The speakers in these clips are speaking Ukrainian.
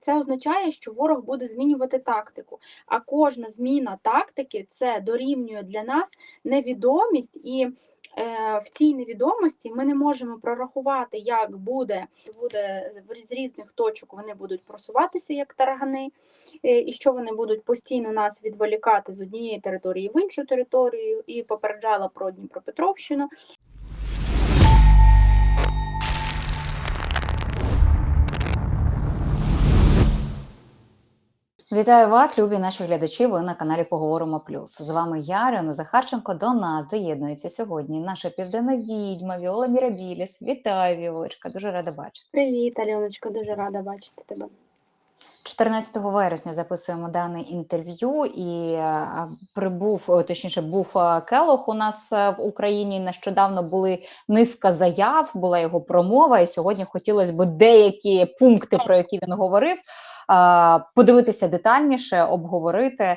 це означає, що ворог буде змінювати тактику. А кожна зміна тактики це дорівнює для нас невідомість, і е, в цій невідомості ми не можемо прорахувати, як буде, буде з різних точок вони будуть просуватися як таргани, е, і що вони будуть постійно нас відволікати з однієї території в іншу територію, і попереджала про Дніпропетровщину. Вітаю вас, любі наші глядачі. Ви на каналі Поговоримо Плюс. З вами я, Ірина Захарченко. До нас доєднується сьогодні наша південна відьма Віола Мірабіліс. Вітаю, Віолочка. Дуже рада бачити. Привіт, Альоночка, дуже рада бачити тебе. 14 вересня записуємо дане інтерв'ю, і е, прибув, точніше, був е, Келох у нас е, в Україні. Нещодавно були низка заяв, була його промова. І сьогодні хотілося б деякі пункти, про які він говорив, е, подивитися детальніше, обговорити.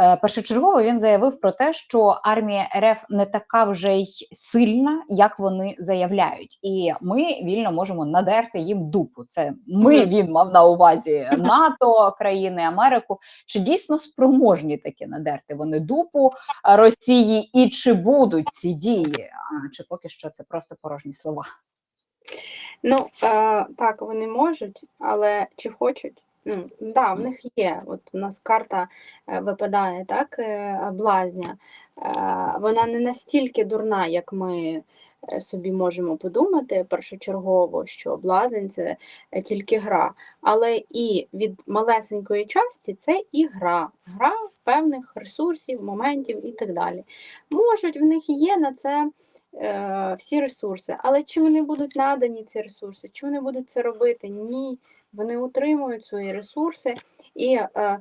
Е, Першочергово він заявив про те, що армія РФ не така вже й сильна, як вони заявляють, і ми вільно можемо надерти їм дупу. Це ми він мав на увазі НАТО, країни Америку. Чи дійсно спроможні таки надерти вони дупу Росії, і чи будуть ці дії? Чи поки що це просто порожні слова? Ну, е, так, вони можуть, але чи хочуть? Ну, да, в них є. От у нас карта е, випадає, так, е, блазня. Е, вона не настільки дурна, як ми собі можемо подумати першочергово, що блазень це тільки гра. Але і від малесенької часті це і гра. Гра певних ресурсів, моментів і так далі. Можуть, в них є на це всі ресурси. Але чи вони будуть надані ці ресурси, чи вони будуть це робити? Ні. Вони утримують свої ресурси і е,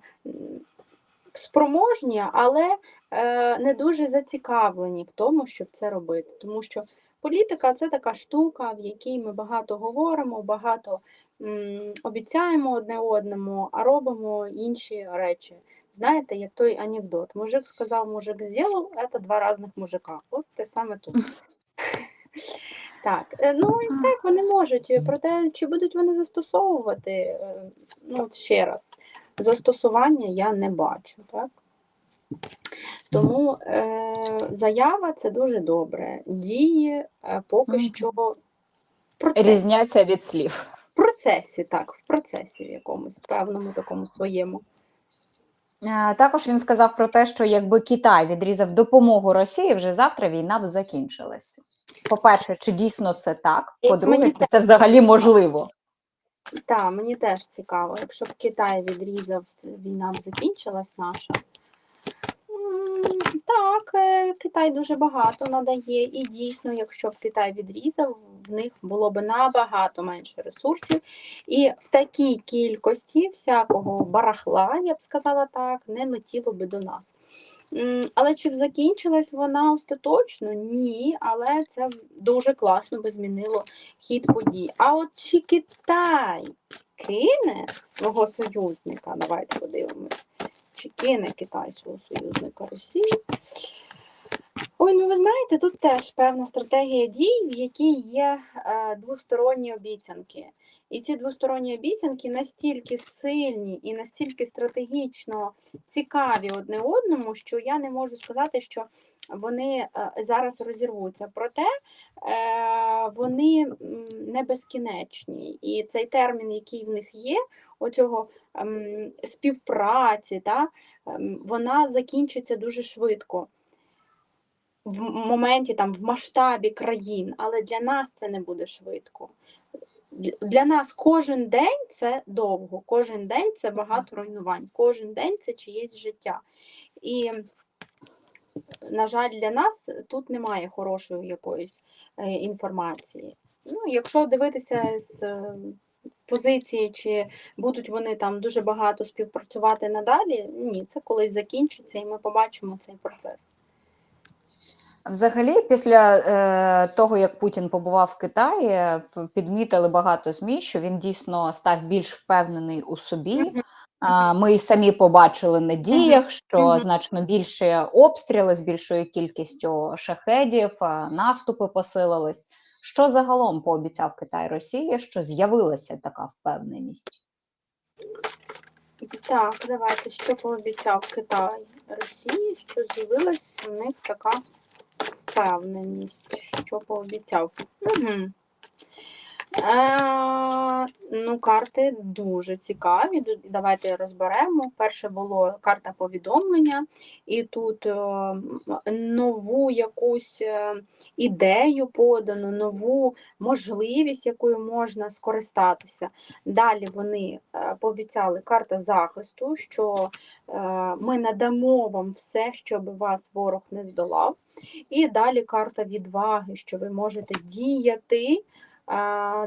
спроможні, але е, не дуже зацікавлені в тому, щоб це робити. Тому що політика це така штука, в якій ми багато говоримо, багато м, обіцяємо одне одному, а робимо інші речі. Знаєте, як той анекдот. Мужик сказав, мужик зробив, це два різних мужика. От те саме тут. Так, е, ну і так вони можуть. е, Проте чи будуть вони застосовувати? е, Ну, от ще раз, застосування я не бачу, так? Тому е, заява це дуже добре. Дії поки що в процесі, Різняться від слів. в процесі, так, в процесі в якомусь певному такому своєму. Також він сказав про те, що якби Китай відрізав допомогу Росії, вже завтра війна б закінчилася. По-перше, чи дійсно це так? По-друге, мені чи це взагалі можливо? Так, мені теж цікаво, якщо б Китай відрізав, війна б закінчилась наша. Так, е, Китай дуже багато надає, і дійсно, якщо б Китай відрізав, в них було б набагато менше ресурсів, і в такій кількості всякого барахла, я б сказала так, не летіло би до нас. Але чи б закінчилась вона остаточно? Ні, але це дуже класно би змінило хід подій. А от чи Китай кине свого союзника? Давайте подивимось. Чи кине Китай свого союзника Росії? Ой, ну ви знаєте, тут теж певна стратегія дій, в якій є е, двосторонні обіцянки. І ці двосторонні обіцянки настільки сильні і настільки стратегічно цікаві одне одному, що я не можу сказати, що вони е, зараз розірвуться. Проте е, вони не безкінечні. І цей термін, який в них є, оцього ем, співпраці, та, ем, вона закінчиться дуже швидко. В моменті там в масштабі країн, але для нас це не буде швидко. Для- нас кожен день це довго, кожен день це багато руйнувань, кожен день це чиєсь життя. І, на жаль, для нас тут немає хорошої якоїсь е, інформації. Ну, якщо дивитися з е, позиції, чи будуть вони там дуже багато співпрацювати надалі, ні, це колись закінчиться, і ми побачимо цей процес. Взагалі, після е, того, як Путін побував в Китаї, підмітили багато ЗМІ, що він дійсно став більш впевнений у собі. Мгм. А, Ми й самі побачили на діях, що Мгм. значно більше обстріли з більшою кількістю шахедів, наступи посилились. Що загалом пообіцяв Китай Росії, що з'явилася така впевненість? Так, давайте, що пообіцяв Китай Росії, що з'явилася в них така впевненість, що пообіцяв. Угу. Е, ну, карти дуже цікаві. Давайте розберемо. Перше було карта повідомлення, і тут е, нову якусь е, ідею подану, нову можливість, якою можна скористатися. Далі вони е, пообіцяли карта захисту, що е, ми надамо вам все, щоб вас ворог не здолав. І далі карта відваги, що ви можете діяти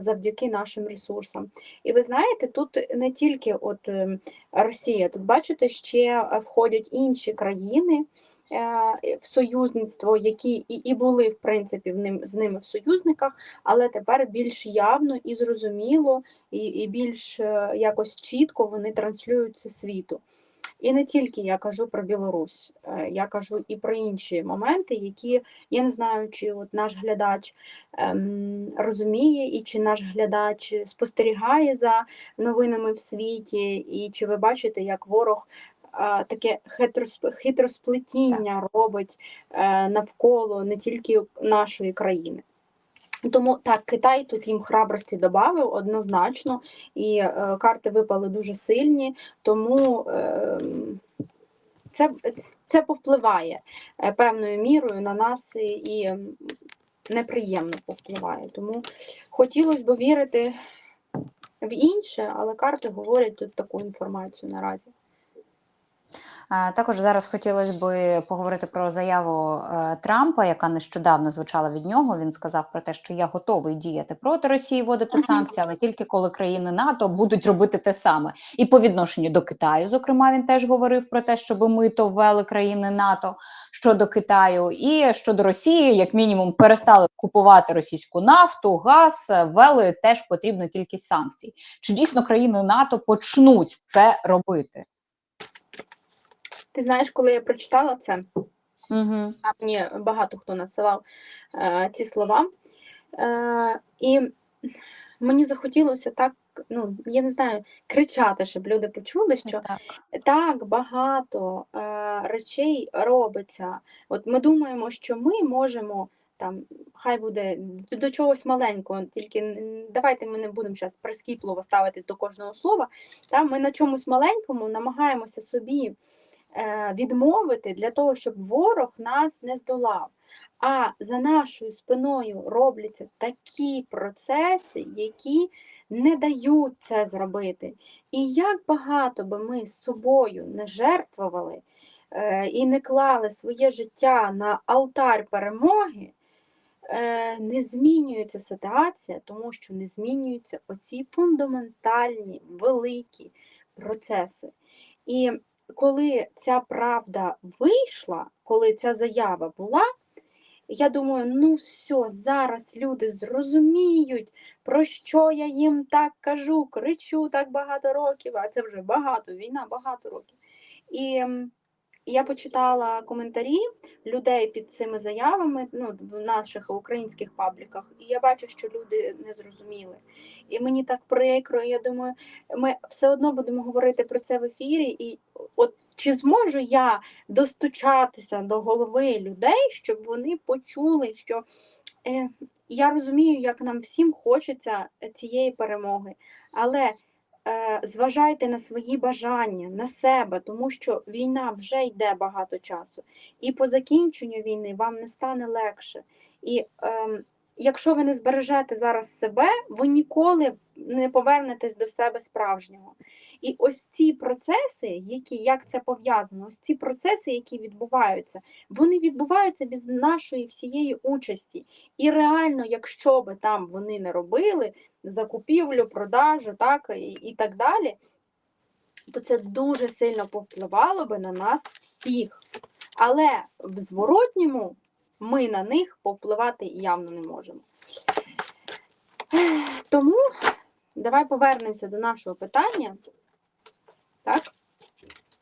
завдяки нашим ресурсам. І ви знаєте, тут не тільки от ем, Росія, тут бачите, ще е, входять інші країни. е, В союзництво, які і, були в принципі в ним з ними в союзниках, але тепер більш явно і зрозуміло, і, більш е, якось чітко вони транслюють це світу. І не тільки я кажу про Білорусь, е, я кажу і про інші моменти, які я не знаю, чи от наш глядач ем, розуміє, і чи наш глядач спостерігає за новинами в світі, і чи ви бачите, як ворог е, таке хитросп- хитросплетіння робить е, навколо не тільки нашої країни. Тому так, Китай тут їм храбрості додав однозначно, і е, карти випали дуже сильні, тому е, це, це повпливає е, певною мірою на нас і, і неприємно повпливає. Тому хотілося б вірити в інше, але карти говорять тут таку інформацію наразі. Також зараз хотілося б поговорити про заяву е, Трампа, яка нещодавно звучала від нього. Він сказав про те, що я готовий діяти проти Росії, вводити санкції, але тільки коли країни НАТО будуть робити те саме. І по відношенню до Китаю, зокрема, він теж говорив про те, щоб ми то ввели країни НАТО щодо Китаю, і щодо Росії, як мінімум, перестали купувати російську нафту, газ, е, ввели теж потрібну кількість санкцій. Чи дійсно країни НАТО почнуть це робити? Ти знаєш, коли я прочитала це, Угу. а мені багато хто надсилав е, ці слова. Е, і мені захотілося так, ну, я не знаю, кричати, щоб люди почули, що Так. так багато е, речей робиться. От ми думаємо, що ми можемо. Там хай буде до- чогось маленького, тільки давайте ми не будемо зараз прискіпливо ставитись до кожного слова. Та ми на чомусь маленькому намагаємося собі е, відмовити для того, щоб ворог нас не здолав. А за нашою спиною робляться такі процеси, які не дають це зробити. І як багато би ми з собою не жертвували е, і не клали своє життя на алтар перемоги, е, не змінюється ситуація, тому що не змінюються оці фундаментальні великі процеси. І коли ця правда вийшла, коли ця заява була, я думаю, ну все, зараз люди зрозуміють, про що я їм так кажу, кричу так багато років, а це вже багато, війна багато років. І я почитала коментарі людей під цими заявами ну, в наших українських пабліках, і я бачу, що люди не зрозуміли. І мені так прикро, я думаю, ми все одно будемо говорити про це в ефірі. І от чи зможу я достучатися до голови людей, щоб вони почули, що е, я розумію, як нам всім хочеться цієї перемоги, але зважайте на свої бажання, на себе, тому що війна вже йде багато часу, і по закінченню війни вам не стане легше. І ем, якщо ви не збережете зараз себе, ви ніколи не повернетесь до себе справжнього. І ось ці процеси, які як це пов'язано, ось ці процеси, які відбуваються, вони відбуваються без нашої всієї участі. І реально, якщо би там вони не робили закупівлю, продажу, так і, і так далі, то це дуже сильно повпливало би на нас всіх. Але в зворотньому ми на них повпливати явно не можемо. Тому давай повернемося до нашого питання. Так?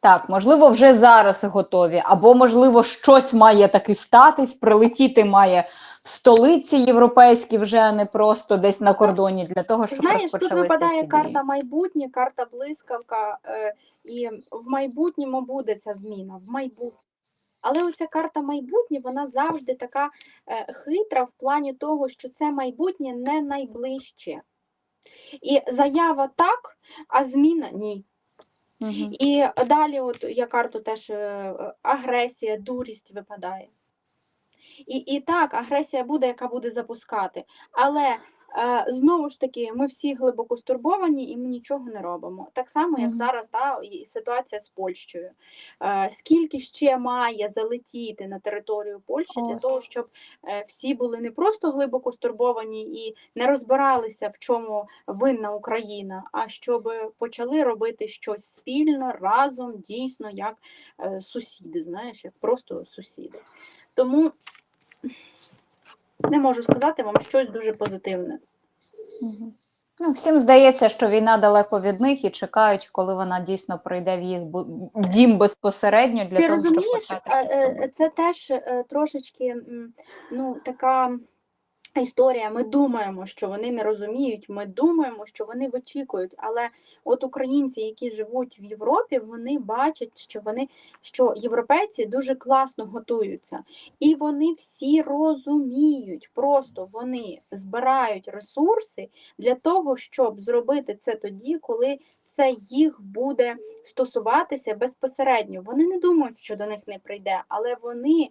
Так, можливо, вже зараз готові, або можливо, щось має таки статись, прилетіти має в столиці європейській, вже а не просто десь на кордоні, для того, щоб Знаєш, тут випадає ці карта майбутнє, карта блискавка, е, і в майбутньому буде ця зміна. В майбутньому. Але оця карта майбутнє, вона завжди така е, хитра в плані того, що це майбутнє не найближче. І заява так, а зміна ні. Мгм. І далі, от я карту теж е, агресія, дурість випадає. І, і так, агресія буде, яка буде запускати. Але знову ж таки, ми всі глибоко стурбовані і ми нічого не робимо. Так само, як Мгм. зараз да, і ситуація з Польщею. Е, скільки ще має залетіти на територію Польщі для того, щоб е, всі були не просто глибоко стурбовані і не розбиралися, в чому винна Україна, а щоб почали робити щось спільно, разом, дійсно, як е, сусіди, знаєш, як просто сусіди. Тому не можу сказати вам щось дуже позитивне. Ну, всім здається, що війна далеко від них і чекають, коли вона дійсно прийде в їх дім безпосередньо для Ти того, щоб розумієш, почати е, це теж е, трошечки ну, така історія. Ми думаємо, що вони не розуміють, ми думаємо, що вони вичікують. Але от українці, які живуть в Європі, вони бачать, що вони що європейці дуже класно готуються, і вони всі розуміють. Просто вони збирають ресурси для того, щоб зробити це тоді, коли це їх буде стосуватися безпосередньо. Вони не думають, що до них не прийде, але вони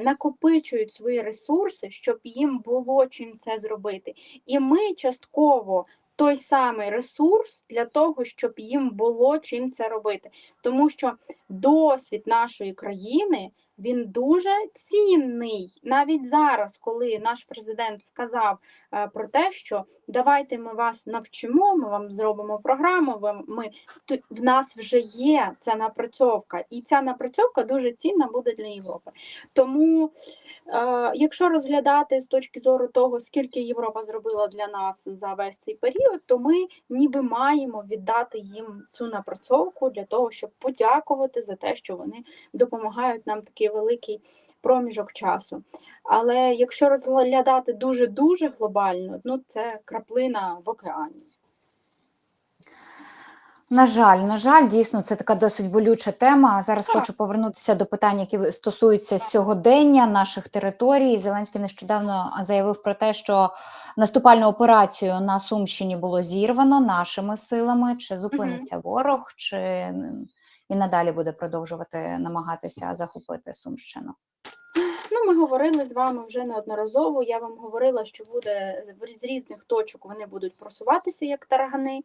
накопичують свої ресурси, щоб їм було чим це зробити. І ми частково той самий ресурс для того, щоб їм було чим це робити. Тому що досвід нашої країни. Він дуже цінний навіть зараз, коли наш президент сказав е, про те, що давайте ми вас навчимо, ми вам зробимо програму. Ми в нас вже є ця напрацьовка, і ця напрацьовка дуже цінна буде для Європи. Тому, е, якщо розглядати з точки зору того, скільки Європа зробила для нас за весь цей період, то ми ніби маємо віддати їм цю напрацьовку для того, щоб подякувати за те, що вони допомагають нам такий великий проміжок часу. Але якщо розглядати дуже дуже глобально, ну це краплина в океані. На жаль, на жаль, дійсно, це така досить болюча тема. Зараз Так. хочу повернутися до питань, які стосуються сьогодення наших територій. Зеленський нещодавно заявив про те, що наступальну операцію на Сумщині було зірвано нашими силами. Чи зупиниться ворог, чи і надалі буде продовжувати намагатися захопити Сумщину? Ну, ми говорили з вами вже неодноразово. Я вам говорила, що буде з різних точок вони будуть просуватися як таргани,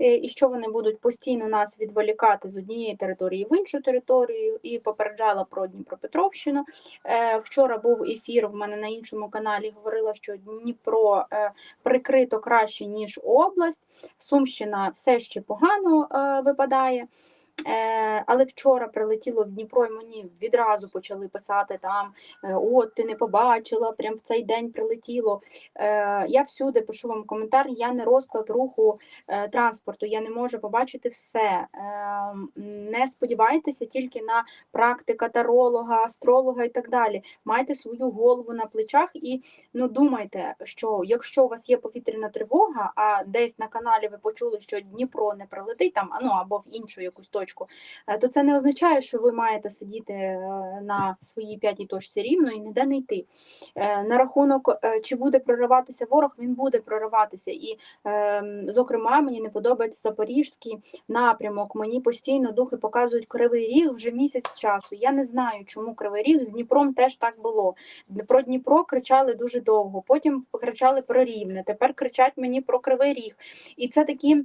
е, і що вони будуть постійно нас відволікати з однієї території в іншу територію. І попереджала про Дніпропетровщину. Е, Вчора був ефір в мене на іншому каналі. Говорила, що Дніпро е, прикрито краще ніж область. Сумщина все ще погано випадає. Е, але вчора прилетіло в Дніпро, і мені відразу почали писати там: е, от ти не побачила, прям в цей день прилетіло. Е, я всюди пишу вам коментар, я не розклад руху транспорту, я не можу побачити все. Не сподівайтеся тільки на практика таролога, астролога і так далі. Майте свою голову на плечах і ну думайте, що якщо у вас є повітряна тривога, а десь на каналі ви почули, що Дніпро не прилетить там, ну або в іншу якусь точку, е, то це не означає, що ви маєте сидіти е, на своїй п'ятій точці рівно і ніде не йти. Е, На рахунок, чи буде прориватися ворог, він буде прориватися. І, е, зокрема, мені не подобається запорізький напрямок. Мені постійно духи показують кривий ріг вже місяць часу. Я не знаю, чому кривий ріг з Дніпром теж так було. Про Дніпро кричали дуже довго, потім кричали про рівне. Тепер кричать мені про кривий ріг. І це такі.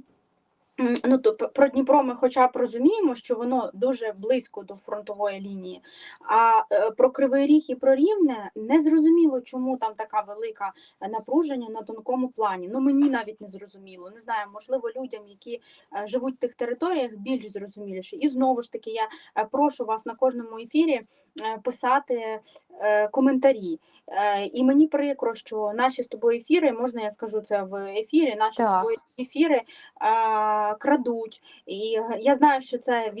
Ну, то про Дніпро ми хоча б розуміємо, що воно дуже близько до фронтової лінії. А е, про Кривий Ріг і про Рівне не зрозуміло, чому там така велика е, напруження на тонкому плані. Ну мені навіть не зрозуміло. Не знаю, можливо, людям, які е, живуть в тих територіях, більш зрозуміліше. І знову ж таки, я прошу вас на кожному ефірі писати коментарі. І мені прикро, що наші з тобою ефіри, можна я скажу це в ефірі, наші з тобою ефіри крадуть. І я знаю, що це,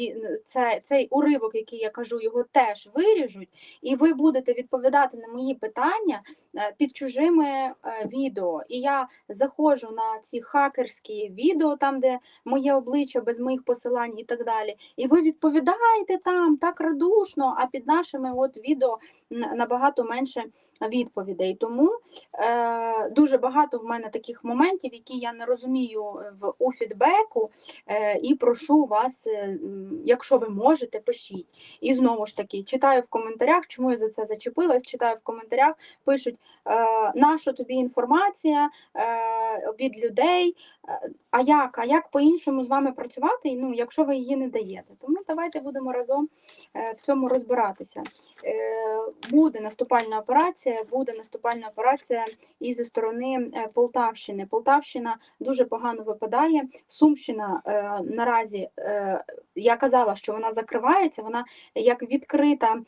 це цей уривок, який я кажу, його теж виріжуть, і ви будете відповідати на мої питання е, під чужими е, відео. І я заходжу на ці хакерські відео, там, де моє обличчя без моїх посилань і так далі. І ви відповідаєте там так радушно, а під нашими от відео набагато менше відповідей. Тому е, дуже багато в мене таких моментів, які я не розумію в у фідбеку, е, і прошу вас, е, якщо ви можете, пишіть. І знову ж таки, читаю в коментарях, чому я за це зачепилась, читаю в коментарях, пишуть, е, наша тобі інформація е, від людей. Е, А як? А як по-іншому з вами працювати, ну, якщо ви її не даєте? Тому давайте будемо разом е, в цьому розбиратися. Е, Буде наступальна операція, буде наступальна операція і зі сторони е, Полтавщини. Полтавщина дуже погано випадає. Сумщина е, наразі е, я казала, що вона закривається, вона як відкрита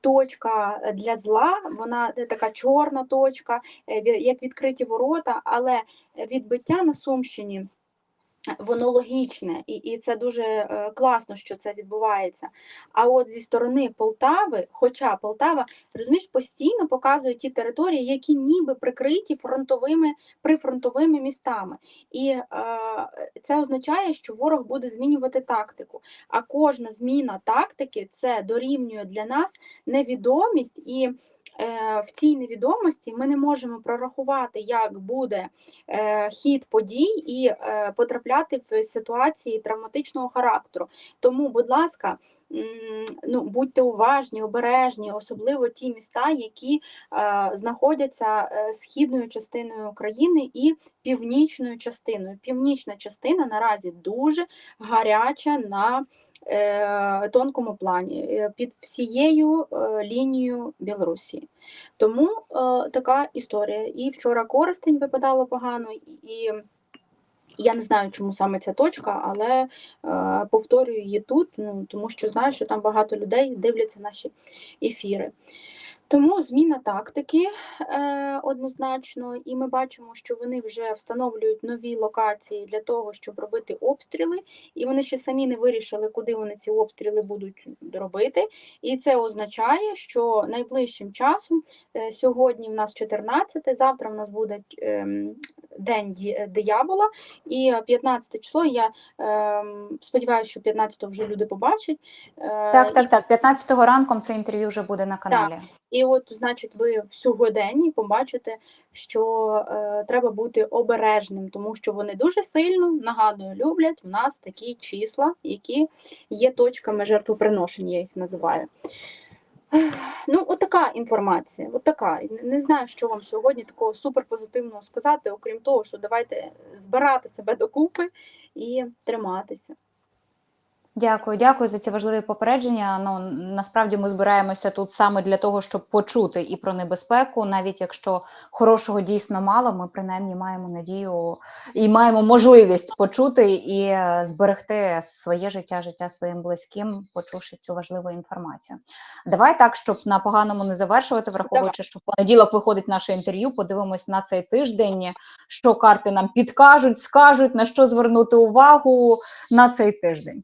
точка для зла, вона така чорна точка, як відкриті ворота, але відбиття на Сумщині. Воно логічне, і, і це дуже е, класно, що це відбувається. А от зі сторони Полтави, хоча Полтава, розумієш, постійно показує ті території, які ніби прикриті фронтовими прифронтовими містами. І е, це означає, що ворог буде змінювати тактику. А кожна зміна тактики це дорівнює для нас невідомість і. Е, В цій невідомості ми не можемо прорахувати, як буде е, хід подій і е, потрапляти в ситуації травматичного характеру. Тому, будь ласка, ну, будьте уважні, обережні, особливо ті міста, які знаходяться східною частиною України і північною частиною. Північна частина наразі дуже гаряча на тонкому плані під всією лінією Білорусі. Тому е, така історія. І вчора користень випадало погано, і я не знаю, чому саме ця точка, але е, повторюю її тут, ну, тому що знаю, що там багато людей дивляться наші ефіри. Тому зміна тактики е, однозначно, і ми бачимо, що вони вже встановлюють нові локації для того, щоб робити обстріли, і вони ще самі не вирішили, куди вони ці обстріли будуть робити. І це означає, що найближчим часом е, сьогодні в нас 14, завтра в нас буде ем, день ді- диявола, і 15 число. Я ем, сподіваюся, що 15 вже люди побачать. Е, Так, і так, так. 15-го ранком це інтерв'ю вже буде на каналі. і от, значить, ви в сьогоденні побачите, що е, треба бути обережним, тому що вони дуже сильно нагадую, люблять в нас такі числа, які є точками жертвоприношення, я їх називаю. Ну, от така інформація. От така. Не знаю, що вам сьогодні такого суперпозитивного сказати, окрім того, що давайте збирати себе докупи і триматися. Дякую, дякую за ці важливі попередження. Ну насправді ми збираємося тут саме для того, щоб почути і про небезпеку, навіть якщо хорошого дійсно мало, ми принаймні маємо надію і маємо можливість почути і е, зберегти своє життя, життя своїм близьким, почувши цю важливу інформацію. Давай так, щоб на поганому не завершувати, враховуючи, що в понеділок виходить наше інтерв'ю. Подивимось на цей тиждень, що карти нам підкажуть, скажуть на що звернути увагу на цей тиждень.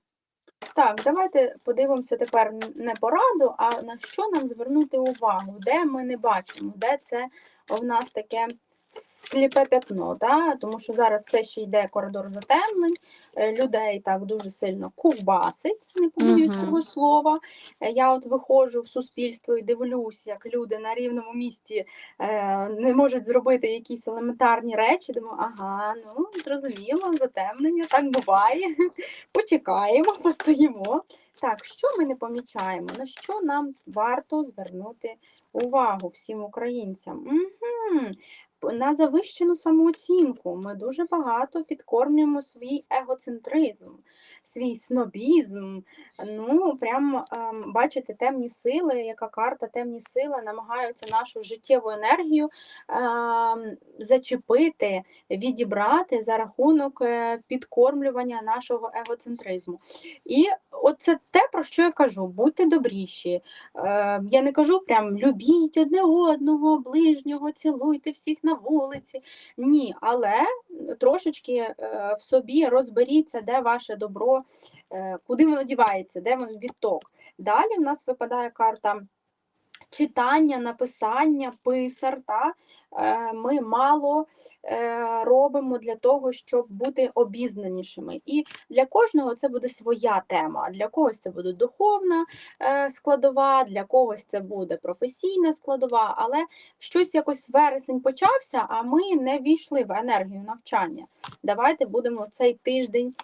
Так, давайте подивимося тепер не пораду, а на що нам звернути увагу, де ми не бачимо, де це в нас таке сліпе пятно, да? тому що зараз все ще йде коридор затемнень, е, людей так дуже сильно ковбасить, не побоюсь Мгм. цього слова. Е, Я от виходжу в суспільство і дивлюсь, як люди на рівному місці е, не можуть зробити якісь елементарні речі. Думаю, ага, ну зрозуміло, затемнення, так буває. Почекаємо, постоїмо. Так, що ми не помічаємо? На що нам варто звернути увагу всім українцям? Угу. На завищену самооцінку. Ми дуже багато підкормлюємо свій егоцентризм, свій снобізм. Ну, прям ем, бачите, темні сили, яка карта темні сили намагаються нашу життєву енергію ем, зачепити, відібрати за рахунок е, підкормлювання нашого егоцентризму. І оце те, про що я кажу: будьте добріші. Е, я не кажу прям любіть одне одного, ближнього, цілуйте всіх на вулиці. Ні, але трошечки е, в собі розберіться, де ваше добро, е, куди воно дівається, де воно відток. Далі в нас випадає карта. Читання, написання, писар, та е, ми мало е, робимо для того, щоб бути обізнанішими. І для кожного це буде своя тема. Для когось це буде духовна складова, для когось це буде професійна складова, але щось якось вересень почався, а ми не війшли в енергію навчання. Давайте будемо цей тиждень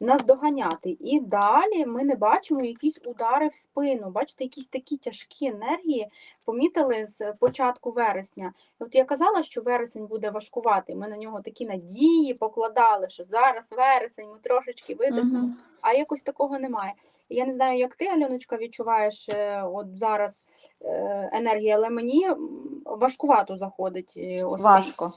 наздоганяти. І далі ми не бачимо якісь удари в спину. Бачите, якісь такі тяжкі енергії помітили з початку вересня. От я казала, що вересень буде важкуватий. Ми на нього такі надії покладали, що зараз вересень, ми трошечки видихнемо Мгм. а якось такого немає. Я не знаю, як ти, Альоночка, відчуваєш е, от зараз е, енергія, але мені важкувато заходить. е, Важко.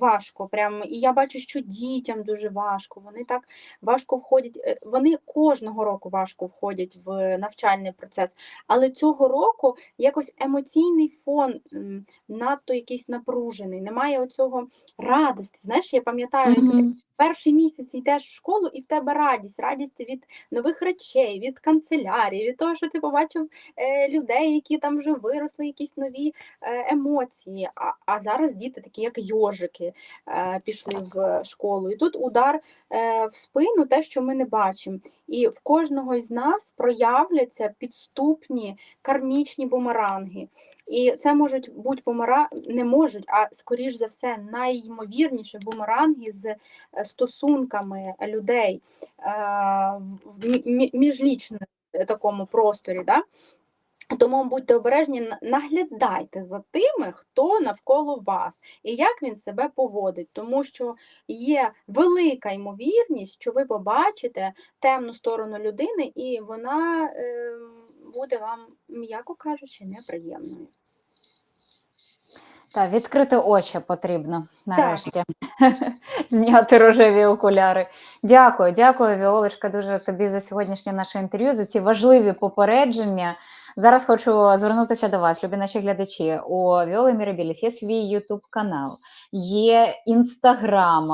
Важко. Прям. І я бачу, що дітям дуже важко. Вони так важко входять. е, Вони кожного року важко входять в навчальний процес. Але цього року якось емоційний фон надто якийсь напружений. Немає оцього радості. Знаєш, я пам'ятаю, Мгм. перший місяць йдеш в школу, і в тебе радість, радість від нових речей, від канцелярії, від того, що ти побачив е, людей, які там вже виросли, якісь нові е, емоції. А, а зараз діти такі, як йожики, е, пішли в школу. І тут удар е, в спину, те, що ми не бачимо. І в кожного із нас проявляться підступні кармічні бумеранги. І це можуть бути бумера... не можуть, а скоріш за все, найймовірніше бумеранги з е, стосунками людей в в мі- мі- міжлічному такому просторі. Да? Тому будьте обережні, наглядайте за тими, хто навколо вас, і як він себе поводить, тому що є велика ймовірність, що ви побачите темну сторону людини, і вона е, буде вам, м'яко кажучи, неприємною. Та відкрити очі потрібно нарешті. Зняти рожеві окуляри. Дякую, дякую, Віолочка, дуже тобі за сьогоднішнє наше інтерв'ю, за ці важливі попередження. Зараз хочу звернутися до вас, любі наші глядачі. У Віоли Мірабіліс є свій Ютуб канал, є інстаграм.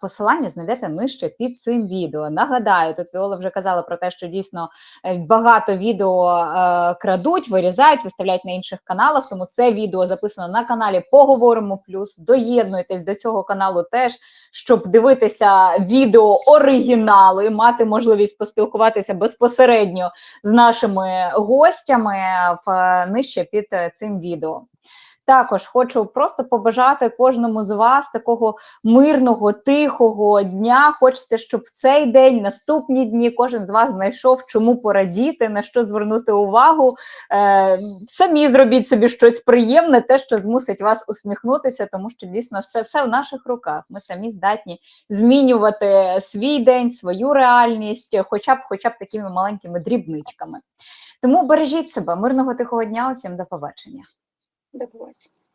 Посилання знайдете нижче під цим відео. Нагадаю, тут Віола вже казала про те, що дійсно е, багато відео е, крадуть, вирізають, виставляють на інших каналах. Тому це відео записано на каналі Поговоримо Плюс. Доєднуйтесь до цього каналу теж, щоб дивитися відео оригінали, мати можливість поспілкуватися безпосередньо з нашими гостями в е, нижче під е, цим відео. Також хочу просто побажати кожному з вас такого мирного, тихого дня. Хочеться, щоб в цей день, наступні дні, кожен з вас знайшов чому порадіти, на що звернути увагу. Е, самі зробіть собі щось приємне, те, що змусить вас усміхнутися, тому що дійсно все, все в наших руках. Ми самі здатні змінювати свій день, свою реальність, хоча б, хоча б такими маленькими дрібничками. Тому бережіть себе, мирного тихого дня, усім до побачення. До побачення.